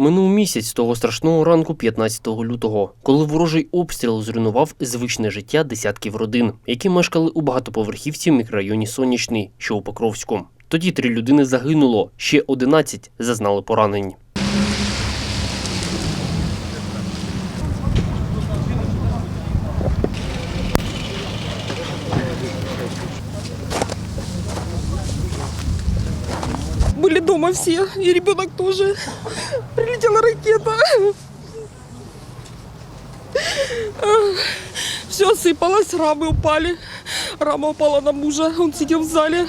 Минув місяць того страшного ранку 15 лютого, коли ворожий обстріл зруйнував звичне життя десятків родин, які мешкали у багатоповерхівці в мікрорайоні Сонячний, що у Покровську. Тоді три людини загинуло, ще 11 зазнали поранень. Были дома все, и ребенок тоже. Прилетела ракета. Все осыпалось, рамы упали. Рама упала на мужа, он сидел в зале.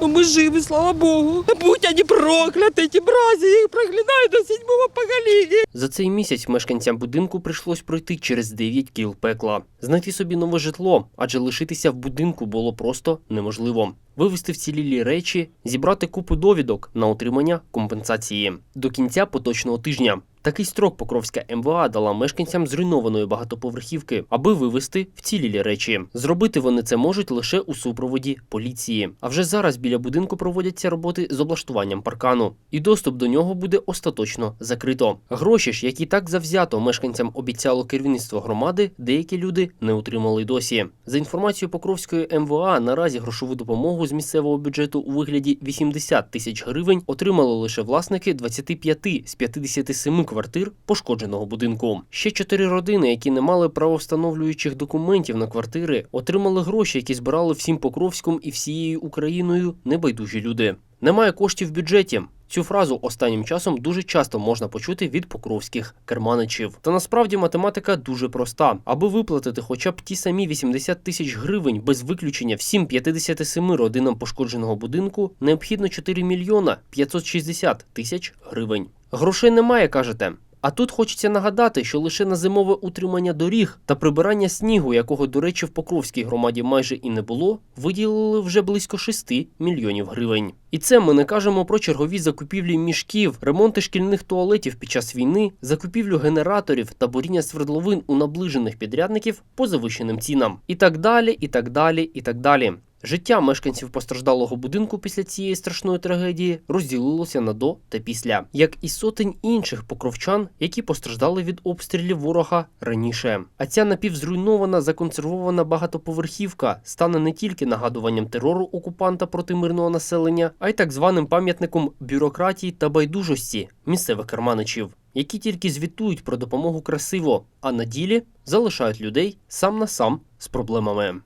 Но мы живы, слава богу. Будь они прокляты, эти мрази, я их проклинаю до седьмого поколения. За цей місяць мешканцям будинку прийшлось пройти через 9 кіл пекла, знайти собі нове житло, адже лишитися в будинку було просто неможливо. Вивезти вцілілі речі, зібрати купу довідок на отримання компенсації до кінця поточного тижня. Такий строк Покровська МВА дала мешканцям зруйнованої багатоповерхівки, аби вивезти вцілілі речі. Зробити вони це можуть лише у супроводі поліції. А вже зараз біля будинку проводяться роботи з облаштуванням паркану, і доступ до нього буде остаточно закрито. Гроші ж, які так завзято мешканцям обіцяло керівництво громади, деякі люди не отримали досі. За інформацією Покровської МВА, наразі грошову допомогу з місцевого бюджету у вигляді 80 тисяч гривень отримали лише власники 25 з 57 квартир пошкодженого будинку. Ще чотири родини, які не мали правовстановлюючих документів на квартири, отримали гроші, які збирали всім Покровськом і всією Україною небайдужі люди. Немає коштів в бюджеті. Цю фразу останнім часом дуже часто можна почути від покровських керманичів. Та насправді математика дуже проста. Аби виплатити хоча б ті самі 80 тисяч гривень без виключення всім 57 родинам пошкодженого будинку, необхідно 4 мільйона 560 тисяч гривень. Грошей немає, кажете. А тут хочеться нагадати, що лише на зимове утримання доріг та прибирання снігу, якого, до речі, в Покровській громаді майже і не було, виділили вже близько 6 мільйонів гривень. І це ми не кажемо про чергові закупівлі мішків, ремонти шкільних туалетів під час війни, закупівлю генераторів та буріння свердловин у наближених підрядників по завищеним цінам. І так далі, і так далі, і так далі. Життя мешканців постраждалого будинку після цієї страшної трагедії розділилося на до та після, як і сотень інших покровчан, які постраждали від обстрілів ворога раніше. А ця напівзруйнована законсервована багатоповерхівка стане не тільки нагадуванням терору окупанта проти мирного населення, а й так званим пам'ятником бюрократії та байдужості місцевих керманичів, які тільки звітують про допомогу красиво, а на ділі залишають людей сам на сам з проблемами.